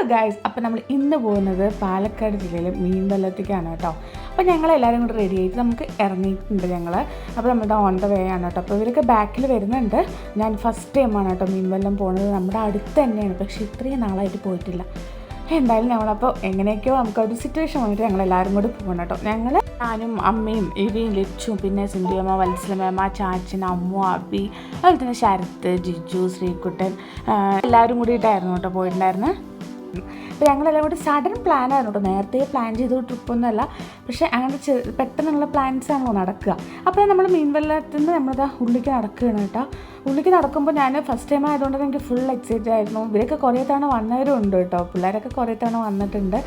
Hello guys അപ്പോൾ നമ്മൾ ഇന്ന് പോകുന്നത് പാലക്കാട് ജില്ലയിലെ മീൻവല്ലത്തേക്കാണ് കേട്ടോ. അപ്പോൾ ഞങ്ങൾ എല്ലാവരും കൂടി റെഡി ആയിട്ട് നമുക്ക് ഇറങ്ങിയിട്ടുണ്ട് ഞങ്ങൾ അപ്പോൾ നമ്മുടെ ഓൺ ദ വേ ആണ് കേട്ടോ. അപ്പോൾ ഇവരൊക്കെ ബാക്കിൽ വരുന്നുണ്ട്. ഞാൻ ഫസ്റ്റ് ടൈമാണ് കേട്ടോ മീൻവല്ലം പോകുന്നത് നമ്മുടെ അടുത്ത് തന്നെയാണ്. പക്ഷേ ഇത്രയും നാളായിട്ട് പോയിട്ടില്ല. എന്തായാലും ഞങ്ങളപ്പോൾ എങ്ങനെയൊക്കെയോ നമുക്ക് ഒരു സിറ്റുവേഷൻ വന്നിട്ട് ഞങ്ങൾ എല്ലാവരും കൂടി പോകണം കേട്ടോ. ഞങ്ങൾ ഞാനും അമ്മയും ഇവയും ലച്ചും പിന്നെ സിന്ധുവമ്മ വത്സലമ്മ ചാച്ചൻ അമ്മു അബി അതുപോലെ തന്നെ ശരത്ത് ജിജു ശ്രീകുട്ടൻ എല്ലാവരും കൂടിയിട്ടായിരുന്നു കേട്ടോ പോയിട്ടുണ്ടായിരുന്നത് അപ്പോൾ ഞങ്ങളെല്ലാം കൂടി സഡൻ പ്ലാൻ ആയിരുന്നു നേരത്തെ പ്ലാൻ ചെയ്ത ട്രിപ്പൊന്നുമല്ല പക്ഷേ അങ്ങനെ പെട്ടെന്നുള്ള പ്ലാൻസ് ആണല്ലോ നടക്കുക. അപ്പോൾ നമ്മൾ മീൻവെള്ളത്തിൽ നിന്ന് നമ്മളിതാ ഉള്ളിലേക്ക് നടക്കുകയാണ് കേട്ടോ ഉള്ളിലേക്ക് നടക്കുമ്പോൾ ഞാൻ ഫസ്റ്റ് ടൈം ആയതുകൊണ്ട് എനിക്ക് ഫുൾ എക്സൈറ്റഡ് ആയിരുന്നു. ഇവരൊക്കെ കുറേ തവണ വന്നവരും ഉണ്ട് കേട്ടോ പിള്ളേരൊക്കെ കുറേ തവണ വന്നിട്ടുണ്ട്.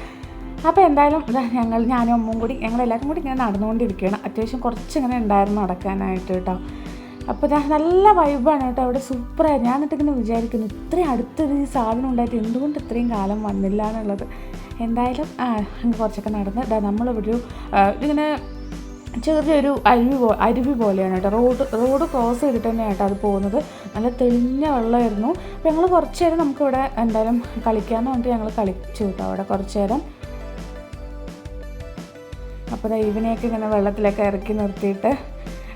അപ്പോൾ എന്തായാലും ഞങ്ങൾ ഞാനും അമ്മും കൂടി ഞങ്ങളെല്ലാവരും കൂടി ഇങ്ങനെ നടന്നുകൊണ്ടിരിക്കുകയാണ്. അത്യാവശ്യം കുറച്ചിങ്ങനെ ഉണ്ടായിരുന്നു നടക്കാനായിട്ട് കേട്ടോ അപ്പോൾ ഞാൻ നല്ല വൈബാണ് കേട്ടോ. അവിടെ സൂപ്പറായിരുന്നു ഞാൻ എന്നിട്ട് ഇങ്ങനെ വിചാരിക്കുന്നു ഇത്രയും അടുത്തൊരു സാധനം ഉണ്ടായിട്ട് എന്തുകൊണ്ട് ഇത്രയും കാലം വന്നില്ല എന്നുള്ളത്. എന്തായാലും ആ അങ്ങ് കുറച്ചൊക്കെ നടന്ന് നമ്മളിവിടെ ഇങ്ങനെ ചെറിയൊരു അരുവി പോ അരുവി പോലെയാണ് കേട്ടോ. റോഡ് റോഡ് ക്രോസ് ചെയ്തിട്ട് തന്നെ കേട്ടോ അത് പോകുന്നത്. നല്ല തെളിഞ്ഞ വെള്ളമായിരുന്നു. അപ്പോൾ ഞങ്ങൾ കുറച്ച് നേരം നമുക്കിവിടെ എന്തായാലും കളിക്കാമെന്ന് പറഞ്ഞിട്ട് ഞങ്ങൾ കളിച്ചു കേട്ടോ അവിടെ കുറച്ച് നേരം അപ്പോൾ ഇവനെയൊക്കെ ഇങ്ങനെ വെള്ളത്തിലൊക്കെ ഇറക്കി നിർത്തിയിട്ട്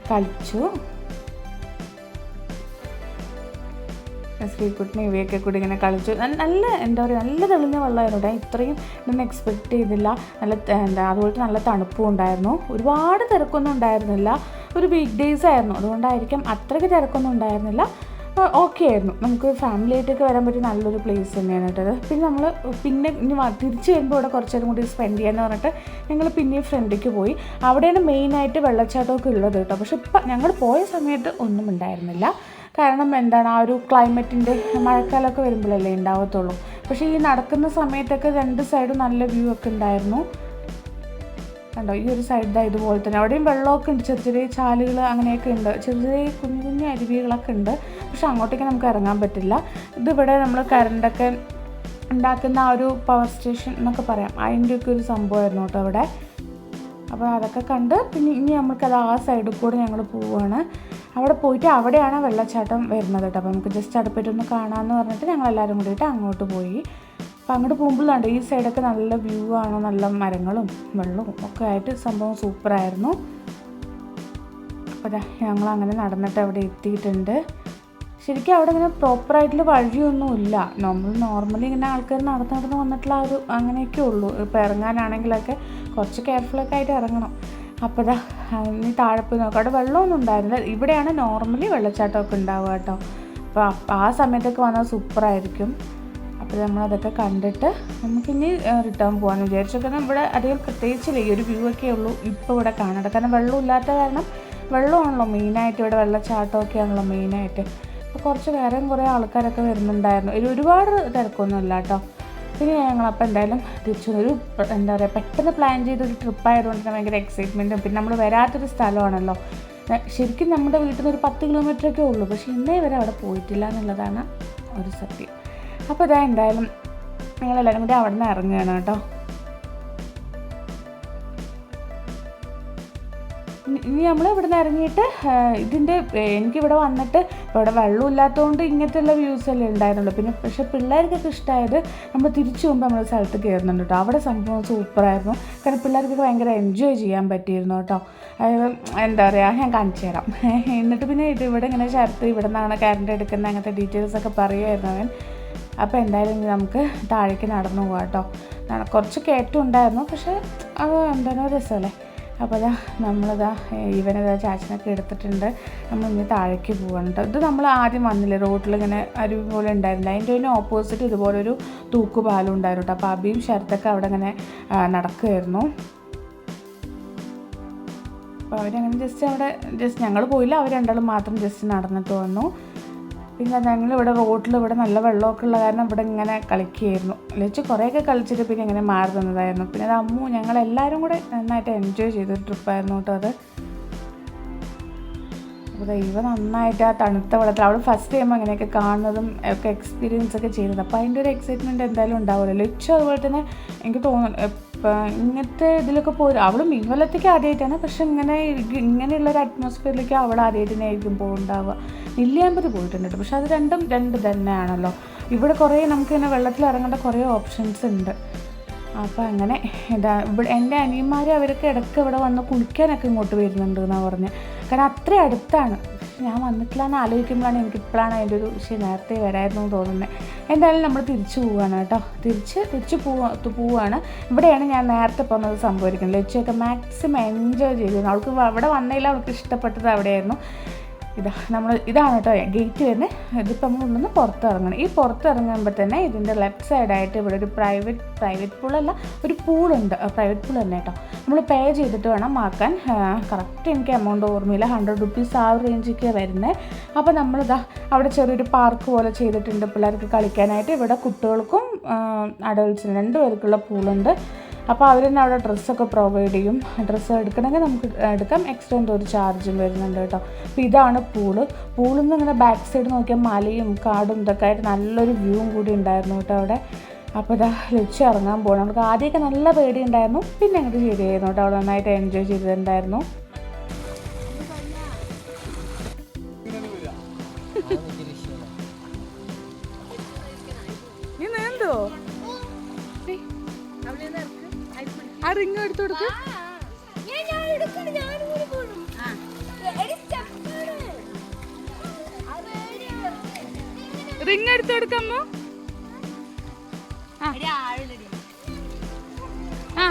കളിച്ചു. ശ്രീകുട്ടിനെ ഇവയൊക്കെ കൂടി ഇങ്ങനെ കളിച്ചു. നല്ല- എന്താ പറയുക നല്ല തെളിഞ്ഞ വെള്ളമായിരുന്നു കേട്ടോ. ഇത്രയും ഇതൊന്നും എക്സ്പെക്റ്റ് ചെയ്തില്ല. നല്ല എന്താ അതുപോലെ നല്ല തണുപ്പും ഉണ്ടായിരുന്നു. ഒരുപാട് തിരക്കൊന്നും ഉണ്ടായിരുന്നില്ല. ഒരു വീക്ക് ഡേയ്സ് ആയിരുന്നു. അതുകൊണ്ടായിരിക്കും അത്രയ്ക്ക് തിരക്കൊന്നും ഉണ്ടായിരുന്നില്ല. ഓക്കെ ആയിരുന്നു. നമുക്ക് ഫാമിലി ആയിട്ടൊക്കെ വരാൻ പറ്റിയ നല്ലൊരു പ്ലേസ് തന്നെയാണ് കേട്ടത് പിന്നെ നമ്മൾ പിന്നെ ഇനി തിരിച്ച് വരുമ്പോൾ ഇവിടെ കുറച്ച് നേരം കൂടി സ്പെൻഡ് ചെയ്യാന്ന് പറഞ്ഞിട്ട് ഞങ്ങൾ പിന്നെയും ഫ്രണ്ടിലേക്ക് പോയി. അവിടെയാണ് മെയിനായിട്ട് വെള്ളച്ചാട്ടമൊക്കെ ഉള്ളത് കേട്ടോ. പക്ഷെ ഇപ്പം ഞങ്ങൾ പോയ സമയത്ത് ഒന്നും ഉണ്ടായിരുന്നില്ല. കാരണം എന്താണ്? ആ ഒരു ക്ലൈമറ്റിന്റെ മഴക്കാലമൊക്കെ വരുമ്പോഴല്ലേ ഉണ്ടാവത്തുള്ളൂ. പക്ഷേ ഈ നടക്കുന്ന സമയത്തൊക്കെ രണ്ട് സൈഡും നല്ല വ്യൂ ഒക്കെ ഉണ്ടായിരുന്നു. കണ്ടോ? ഈ ഒരു സൈഡ് ഇതുപോലെ തന്നെ. അവിടെയും വെള്ളമൊക്കെ ഉണ്ട്. ചെറിയ ചെറിയ ചാലുകൾ അങ്ങനെയൊക്കെ ഉണ്ട്. ചെറിയ ചെറിയ കുഞ്ഞു കുഞ്ഞു അരുവികളൊക്കെ ഉണ്ട്. പക്ഷേ അങ്ങോട്ടേക്ക് നമുക്ക് ഇറങ്ങാൻ പറ്റില്ല. ഇതിവിടെ നമ്മൾ കറണ്ടൊക്കെ ഉണ്ടാക്കുന്ന ആ ഒരു പവർ സ്റ്റേഷൻ എന്നൊക്കെ പറയാം. അതിന്റെയൊക്കെ ഒരു സംഭവമായിരുന്നു കേട്ടോ അവിടെ. അപ്പോൾ അതൊക്കെ കണ്ട് പിന്നെ ഇനി നമുക്കത് ആ സൈഡിൽ കൂടെ ഞങ്ങൾ പോവുകയാണ് അവിടെ പോയിട്ട് അവിടെയാണ് വെള്ളച്ചാട്ടം വരുന്നത് കേട്ടോ. അപ്പോൾ നമുക്ക് ജസ്റ്റ് അടുപ്പിട്ടൊന്ന് കാണാമെന്ന് പറഞ്ഞിട്ട് ഞങ്ങൾ എല്ലാവരും കൂടിയിട്ട് അങ്ങോട്ട് പോയി. അപ്പോൾ അങ്ങോട്ട് പോകുമ്പോൾ കണ്ടു ഈ സൈഡൊക്കെ നല്ല വ്യൂ ആണ് നല്ല മരങ്ങളും വെള്ളവും ഒക്കെ ആയിട്ട് സംഭവം സൂപ്പറായിരുന്നു അപ്പോൾ ഞങ്ങൾ അങ്ങനെ നടന്നിട്ട് അവിടെ എത്തിയിട്ടുണ്ട്. ശരിക്കും അവിടെ ഇങ്ങനെ പ്രോപ്പറായിട്ടുള്ള വഴിയൊന്നും ഇല്ല. നമ്മൾ നോർമലി ഇങ്ങനെ ആൾക്കാർ നടന്ന് നടന്ന് വന്നിട്ടുള്ള ഒരു അങ്ങനെയൊക്കെ ഉള്ളൂ. ഇപ്പോൾ ഇറങ്ങാനാണെങ്കിലൊക്കെ കുറച്ച് കെയർഫുള്ളൊക്കെ ആയിട്ട് ഇറങ്ങണം. അപ്പോൾ ഇതാ ഇനി താഴെപ്പോയി പോയി നോക്കാം. അവിടെ വെള്ളമൊന്നും ഉണ്ടായിരുന്നില്ല. ഇവിടെയാണ് നോർമലി വെള്ളച്ചാട്ടമൊക്കെ ഉണ്ടാവുക കേട്ടോ. അപ്പോൾ ആ സമയത്തൊക്കെ വന്നാൽ സൂപ്പറായിരിക്കും. അപ്പോൾ നമ്മളതൊക്കെ കണ്ടിട്ട് നമുക്കിനി റിട്ടേൺ പോകാമെന്ന് വിചാരിച്ചു. കാരണം ഇവിടെ അധികം പ്രത്യേകിച്ചില്ല. ഈ ഒരു വ്യൂ ഒക്കെ ഉള്ളൂ ഇപ്പോൾ ഇവിടെ കാണേണ്ടത് കാരണം വെള്ളം ഇല്ലാത്ത കാരണം വെള്ളമാണല്ലോ മെയിനായിട്ട് ഇവിടെ വെള്ളച്ചാട്ടമൊക്കെ ആണല്ലോ മെയിനായിട്ട്. അപ്പോൾ കുറച്ച് വേറെയും കുറേ ആൾക്കാരൊക്കെ വരുന്നുണ്ടായിരുന്നു. ഒരു ഒരുപാട് തിരക്കൊന്നുമില്ല കേട്ടോ. പിന്നെ ഞങ്ങളപ്പോൾ എന്തായാലും തിരിച്ചു ഒരു എന്താ പറയുക പെട്ടെന്ന് പ്ലാൻ ചെയ്തൊരു ട്രിപ്പ് ആയതുകൊണ്ട് തന്നെ ഭയങ്കര എക്സൈറ്റ്മെന്റും പിന്നെ നമ്മൾ വരാത്തൊരു സ്ഥലമാണല്ലോ. ശരിക്കും നമ്മുടെ വീട്ടിൽ നിന്ന് ഒരു പത്ത് കിലോമീറ്ററൊക്കെ ഉള്ളൂ. പക്ഷേ ഇന്നേ വരെ അവിടെ പോയിട്ടില്ല എന്നുള്ളതാണ് ഒരു സത്യം. അപ്പോൾ ഇതാ എന്തായാലും ഞങ്ങളെല്ലാവരും കൂടി അവിടെ നിന്ന് ഇറങ്ങുകയാണ് കേട്ടോ. ഇനി- നമ്മൾ ഇവിടെ നിന്ന് ഇറങ്ങിയിട്ട് ഇതിന്റെ എനിക്കിവിടെ വന്നിട്ട് ഇവിടെ വെള്ളമില്ലാത്തതുകൊണ്ട് ഇങ്ങനത്തെയുള്ള വ്യൂസ് അല്ലേ ഉണ്ടായിരുന്നുള്ളൂ. പിന്നെ പക്ഷെ പിള്ളേർക്കൊക്കെ ഇഷ്ടമായത് നമ്മൾ തിരിച്ചു പോകുമ്പോൾ നമ്മൾ സ്ഥലത്ത് കയറുന്നുണ്ട് കേട്ടോ. അവിടെ സംഭവം സൂപ്പറായിരുന്നു കാരണം പിള്ളേർക്കൊക്കെ ഭയങ്കര എൻജോയ് ചെയ്യാൻ പറ്റിയിരുന്നു കേട്ടോ. എന്താ പറയുക ഞാൻ കാണിച്ചു തരാം. എന്നിട്ട് പിന്നെ ഇത് ഇവിടെ ഇങ്ങനെ ശരത്ത് ഇവിടെ നിന്നാണ് കറണ്ട് എടുക്കുന്നത്. അങ്ങനത്തെ ഡീറ്റെയിൽസ് ഒക്കെ പറയുമായിരുന്നു അവൻ. അപ്പോൾ എന്തായാലും നമുക്ക് താഴേക്ക് നടന്നു പോകാം കേട്ടോ. കുറച്ച് കയറ്റം ഉണ്ടായിരുന്നു. പക്ഷേ അത് എന്താണ് രസമല്ലേ? അപ്പോൾ ഇതാ നമ്മളിതാ ഇവനിതാ ചാച്ചനൊക്കെ എടുത്തിട്ടുണ്ട്. നമ്മൾ ഇനി താഴേക്ക് പോകണ്ട ഇത് നമ്മൾ ആദ്യം വന്നില്ല റോഡിൽ ഇങ്ങനെ അരുവി പോലെ ഉണ്ടായിരുന്നില്ല അതിന്റെ ഒരു ഓപ്പോസിറ്റ് ഇതുപോലൊരു തൂക്കുപാലം ഉണ്ടായിരുന്നു അപ്പോൾ അബിയും ശരത്തൊക്കെ അവിടെ ഇങ്ങനെ നടക്കുമായിരുന്നു അപ്പോൾ അവരങ്ങനെ ജസ്റ്റ് അവിടെ ജസ്റ്റ് ഞങ്ങൾ പോയില്ല. അവർ രണ്ടാളും മാത്രം ജസ്റ്റ് നടന്നിട്ട് വന്നു. പിന്നെ ഞങ്ങൾ ഇവിടെ റോട്ടിൽ ഇവിടെ നല്ല വെള്ളമൊക്കെ ഉള്ള കാരണം ഇവിടെ ഇങ്ങനെ കളിക്കുകയായിരുന്നു. ലച്ച് കുറേയൊക്കെ കളിച്ചിട്ട് പിന്നെ ഇങ്ങനെ മാറി തന്നതായിരുന്നു പിന്നെ അത് അമ്മു ഞങ്ങളെല്ലാവരും കൂടെ നന്നായിട്ട് എൻജോയ് ചെയ്തൊരു ട്രിപ്പായിരുന്നു കേട്ടോ അത്. അപ്പോൾ ഇവ നന്നായിട്ട് ആ തണുത്ത വെള്ളത്തിൽ അവൾ ഫസ്റ്റ് ടൈം അങ്ങനെയൊക്കെ കാണുന്നതും ഒക്കെ എക്സ്പീരിയൻസ് ഒക്കെ ചെയ്തത്. അപ്പോൾ അതിന്റെ ഒരു എക്സൈറ്റ്മെന്റ് എന്തായാലും ഉണ്ടാവുമല്ലോ. ലച്ചു അതുപോലെ തന്നെ എനിക്ക് തോന്നുന്നു ഇപ്പം ഇങ്ങനത്തെ ഇതിലൊക്കെ പോയി അവൾ മീൻവല്ലത്തേക്ക് ആദ്യമായിട്ടാണ് പക്ഷെ ഇങ്ങനെ ഇങ്ങനെയുള്ള ഒരു അറ്റ്മോസ്ഫിയറിലേക്ക് അവൾ ആദ്യമായിട്ട് തന്നെ ആയിരിക്കും പോകുന്നുണ്ടാവുക നെല്ലിയാമ്പതി പോയിട്ടുണ്ട് പക്ഷെ അത് രണ്ടും രണ്ട് തന്നെയാണല്ലോ. ഇവിടെ കുറേ നമുക്ക് ഇങ്ങനെ വെള്ളത്തിൽ ഇറങ്ങേണ്ട കുറേ ഓപ്ഷൻസ് ഉണ്ട്. അപ്പോൾ അങ്ങനെ ഇതാ ഇവിടെ എന്റെ അനിയന്മാർ അവരൊക്കെ ഇടയ്ക്ക് ഇവിടെ വന്ന് കുളിക്കാനൊക്കെ ഇങ്ങോട്ട് വരുന്നുണ്ട് എന്നാണ് പറഞ്ഞത് കാരണം അത്ര അടുത്താണ്. ഞാൻ വന്നിട്ടില്ല എന്ന് ആലോചിക്കുമ്പോഴാണ് എനിക്ക് ഇപ്പോഴാണ് അതിന്റെ ഒരു വിഷയം നേരത്തെ വരായിരുന്നു തോന്നുന്നത് എന്തായാലും നമ്മൾ തിരിച്ചു പോവുകയാണ് കേട്ടോ. തിരിച്ച് തിരിച്ച് പോവാ പോവുകയാണ് ഇവിടെയാണ് ഞാൻ നേരത്തെ പറഞ്ഞത് സംഭവിക്കുന്നത്. ഉച്ചയൊക്കെ മാക്സിമം എൻജോയ് ചെയ്തിരുന്നു. അവൾക്ക് അവിടെ വന്നതിൽ അവൾക്ക് ഇഷ്ടപ്പെട്ടത് അവിടെയായിരുന്നു. ഇതാ നമ്മൾ ഇതാണ് കേട്ടോ ഗേറ്റ് വരുന്നത് ഇതിപ്പോൾ നമ്മൾ ഇവിടുന്ന് പുറത്തിറങ്ങണം. ഈ പുറത്തിറങ്ങുമ്പോൾ തന്നെ ഇതിന്റെ ലെഫ്റ്റ് സൈഡായിട്ട് ഇവിടെ ഒരു പ്രൈവറ്റ് പ്രൈവറ്റ് പൂളല്ല ഒരു പൂളുണ്ട് പ്രൈവറ്റ് പൂൾ തന്നെ കേട്ടോ. നമ്മൾ പേ ചെയ്തിട്ട് വേണം ആക്കാൻ. കറക്റ്റ് എനിക്ക് എമൗണ്ട് ഓർമ്മയില്ല. ഹൺഡ്രഡ് റുപ്പീസ് ആ ഒരു റേഞ്ചൊക്കെ വരുന്നത് അപ്പോൾ നമ്മളിതാ അവിടെ ചെറിയൊരു പാർക്ക് പോലെ ചെയ്തിട്ടുണ്ട്. പിള്ളേർക്ക് കളിക്കാനായിട്ട് ഇവിടെ കുട്ടികൾക്കും അഡൾട്ട്സിനും രണ്ട് പേർക്കുള്ള പൂളുണ്ട് അപ്പോൾ അവർ തന്നെ അവിടെ ഡ്രസ്സൊക്കെ പ്രൊവൈഡ് ചെയ്യും. ഡ്രസ്സ് എടുക്കണമെങ്കിൽ നമുക്ക് എടുക്കാം. എക്സ്ട്രാ എന്തോ ഒരു ചാർജും വരുന്നുണ്ട് കേട്ടോ. അപ്പോൾ ഇതാണ് പൂൾ പൂളിൽ നിന്ന് ഇങ്ങനെ ബാക്ക് സൈഡ് നോക്കിയാൽ മലയും കാടും ഇതൊക്കെ ആയിട്ട് നല്ലൊരു വ്യൂവും കൂടി ഉണ്ടായിരുന്നു കേട്ടോ അവിടെ. അപ്പോൾ ഇതാ ലക്ഷ്യം ഇറങ്ങാൻ പോകണം നമുക്ക് ആദ്യമൊക്കെ നല്ല പേടി ഉണ്ടായിരുന്നു. പിന്നെ അങ്ങോട്ട് ശരിയായിരുന്നു കേട്ടോ. അവിടെ നന്നായിട്ട് എൻജോയ് ചെയ്തിട്ടുണ്ടായിരുന്നു. റിങ് എടുത്തു എടുക്കമ്മോ ലക്ഷ്യം ആ.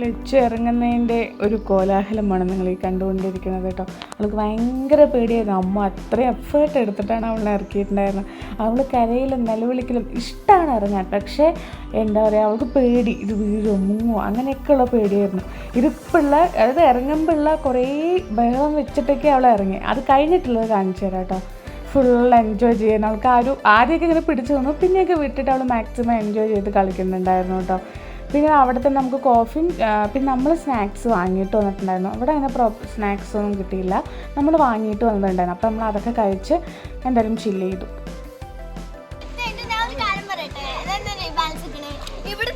ലച്ചു ഇറങ്ങുന്നതിന്റെ ഒരു കോലാഹലമാണ് നിങ്ങൾ ഈ കണ്ടുകൊണ്ടിരിക്കുന്നത് കേട്ടോ. അവൾക്ക് ഭയങ്കര പേടിയായിരുന്നു. അമ്മ അത്രയും എഫേർട്ട് എടുത്തിട്ടാണ് അവളെ ഇറക്കിയിട്ടുണ്ടായിരുന്നത്. അവൾ കരയിലും നിലവിളിക്കലും ഇഷ്ടമാണ് ഇറങ്ങാൻ. പക്ഷേ എന്താ പറയുക അവൾക്ക് പേടി. ഇത് വീഴോ മുങ്ങോ അങ്ങനെയൊക്കെയുള്ള പേടിയായിരുന്നു. ഇതിപ്പുള്ള അതായത് ഇറങ്ങുമ്പോഴുള്ള കുറേ ബഹളം വെച്ചിട്ടൊക്കെ അവൾ ഇറങ്ങി. അത് കഴിഞ്ഞിട്ടുള്ളത് കാണിച്ചു തരാം കേട്ടോ. ഫുൾ എൻജോയ് ചെയ്യാൻ. അവൾക്ക് ആ ഒരു ആദ്യമൊക്കെ ഇങ്ങനെ പിടിച്ചു തന്നു പിന്നെയൊക്കെ വിട്ടിട്ട് അവൾ മാക്സിമം എൻജോയ് ചെയ്ത് കളിക്കുന്നുണ്ടായിരുന്നു കേട്ടോ. പിന്നെ അവിടെ തന്നെ നമുക്ക് കോഫിയും പിന്നെ നമ്മൾ സ്നാക്സ് വാങ്ങിയിട്ട് വന്നിട്ടുണ്ടായിരുന്നു. അവിടെ അങ്ങനെ പ്രോ സ്നാക്സ് ഒന്നും കിട്ടിയില്ല. നമ്മൾ വാങ്ങിയിട്ട് വന്നിട്ടുണ്ടായിരുന്നു. അപ്പോൾ നമ്മൾ അതൊക്കെ കഴിച്ച് എന്തായാലും ചില്ല് ചെയ്തു. എന്റെ